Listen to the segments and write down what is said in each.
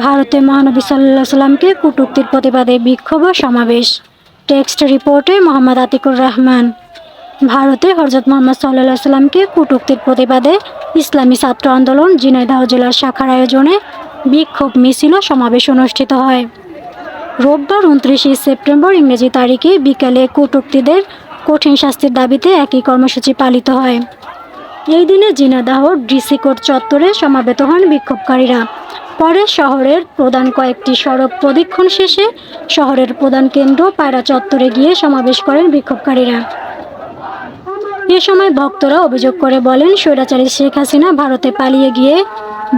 ভারতে মহানবী সাল্লাহ সাল্লামকে কটূক্তির প্রতিবাদে বিক্ষোভ সমাবেশ। টেক্সট রিপোর্টে মোহাম্মদ আতিকুর রহমান। ভারতে হজরত মোহাম্মদ সাল্লাহ সাল্লামকে কটূক্তির প্রতিবাদে ইসলামী ছাত্র আন্দোলন ঝিনাইদহ জেলার শাখার আয়োজনে বিক্ষোভ মিছিল সমাবেশ অনুষ্ঠিত হয়। রোববার উনত্রিশে সেপ্টেম্বর ইংরেজি তারিখে বিকালে কটূক্তিদের কঠিন শাস্তির দাবিতে একই কর্মসূচি পালিত হয়। এই দিনে জিনাদাহ ডিসি কোর্ট চত্বরে সমাবেত হন বিক্ষোভকারীরা। পরে শহরের প্রধান কয়েকটি সড়ক প্রদক্ষিণ শেষে শহরের প্রধান কেন্দ্র পায়রা চত্বরে গিয়ে সমাবেশ করেন বিক্ষোভকারীরা। এ সময় ভক্তরা অভিযোগ করে বলেন, স্বৈরাচারী শেখ হাসিনা ভারতে পালিয়ে গিয়ে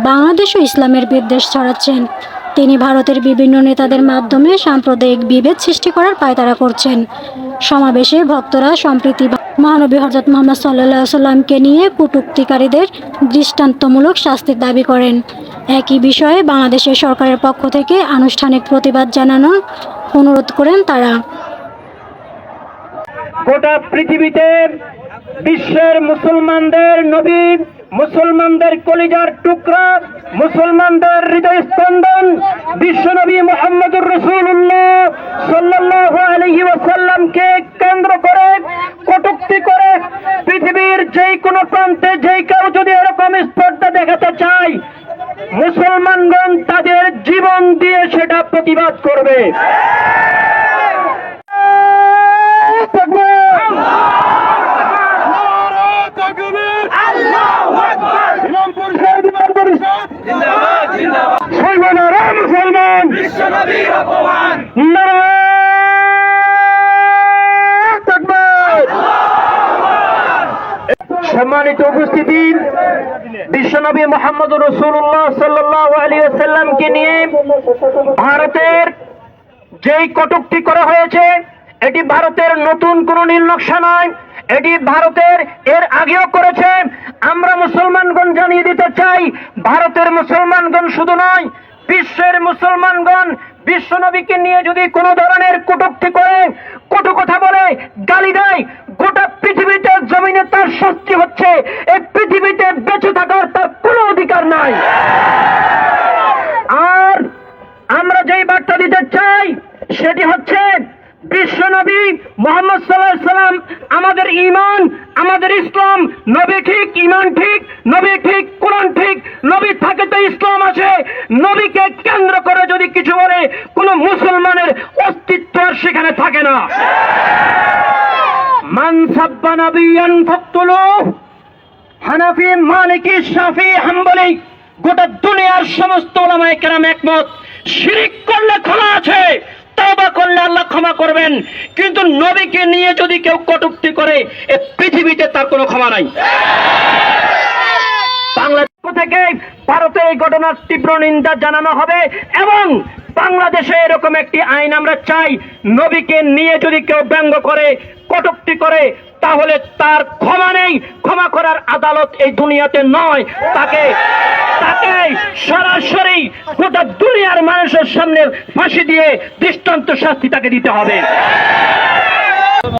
বাংলাদেশ ও ইসলামের বিদ্বেষ ছড়াচ্ছেন। তিনি ভারতের বিভিন্ন নেতাদের মাধ্যমে সাম্প্রদায়িক বিভেদ সৃষ্টি করার পায়তারা করছেন। সমাবেশে ভক্তরা সম্প্রীতি মহানবী হজরত মোহাম্মদ সাল্লাহ সাল্লামকে নিয়ে কটূক্তিকারীদের দৃষ্টান্তমূলক শাস্তির দাবি করেন। একই বিষয়ে বাংলাদেশের সরকারের পক্ষ থেকে আনুষ্ঠানিক প্রতিবাদ জানানোর অনুরোধ করেন তারা। গোটা পৃথিবীতে বিশ্বের মুসলমানদের নবী মুসলমানদের কলিজার টুকরা, মুসলমানদের হৃদয় স্পন্দন বিশ্বনবী মোহাম্মদুর রসুল্লাহ সাল্লাহ আলহি কোনো প্রান্তে যে কেউ যদি এরকম স্পর্ধা দেখাতে চায় মুসলমানগণ তাদের জীবন দিয়ে সেটা প্রতিবাদ করবে। মুসলমান। সম্মানিত উপস্থিতি বিশ্বনবী মোহাম্মদ রসুল্লাহ সাল্লাহ সাল্লামকে নিয়ে ভারতের যেই কটূক্তি করা হয়েছে, এটি ভারতের নতুন কোন নকশা নয়, এটি ভারতের এর আগেও করেছে। আমরা মুসলমানগণ জানিয়ে দিতে চাই, ভারতের মুসলমানগণ শুধু নয়, বিশ্বের মুসলমানগণ বিশ্বনবীকে নিয়ে যদি কোনো ধরনের কটূক্তি করে, কটু কথা বলে গালি দেয় গোটা পৃথিবীতে জমিনে তার শাস্তি হচ্ছে এই পৃথিবীতে বেঁচে থাকার তার কোনো অধিকার নাই আর আমরা যেই বার্তা দিতে চাই সেটি হচ্ছে বিশ্বনবী মোহাম্মদ সাল্লাহ সাল্লাম, আমাদের ইমান আমাদের ইসলাম, নবী ঠিক ইমান ঠিক, নবী ঠিক, কোরআন ঠিক নবী থাকে তো ইসলাম আছে নবীকে কেন্দ্র করে যদি কিছু বলে, কোনো মুসলমানের অস্তিত্ব আর সেখানে থাকে না। মান সাব্বা নবিয়ান ফাকতুলু, হানাফি, মালিকি, শাফি, হাম্বলি, গোটা দুনিয়ার সমস্ত ওলামায়ে কেরাম একমত, শিরিক করলে ক্ষমা আছে। ক্ষমা করবেন। কিন্তু নবীকে নিয়ে যদি কেউ কটূক্তি করে, এ পৃথিবীতে তার কোনো ক্ষমা নাই। বাংলাদেশ থেকে ভারতে এই ঘটনার তীব্র নিন্দা জানানো হবে এবং বাংলাদেশে এরকম একটি আইন আমরা চাই, নবীকে নিয়ে যদি কেউ ব্যঙ্গ করে, কটুক্তি করে, তাহলে তার ক্ষমা নেই। ক্ষমা করার আদালত এই দুনিয়াতে নয়। তাকে তাকে সরাসরি গোটা মানুষের সামনে ফাঁসি দিয়ে দৃষ্টান্ত শাস্তি তাকে দিতে হবে।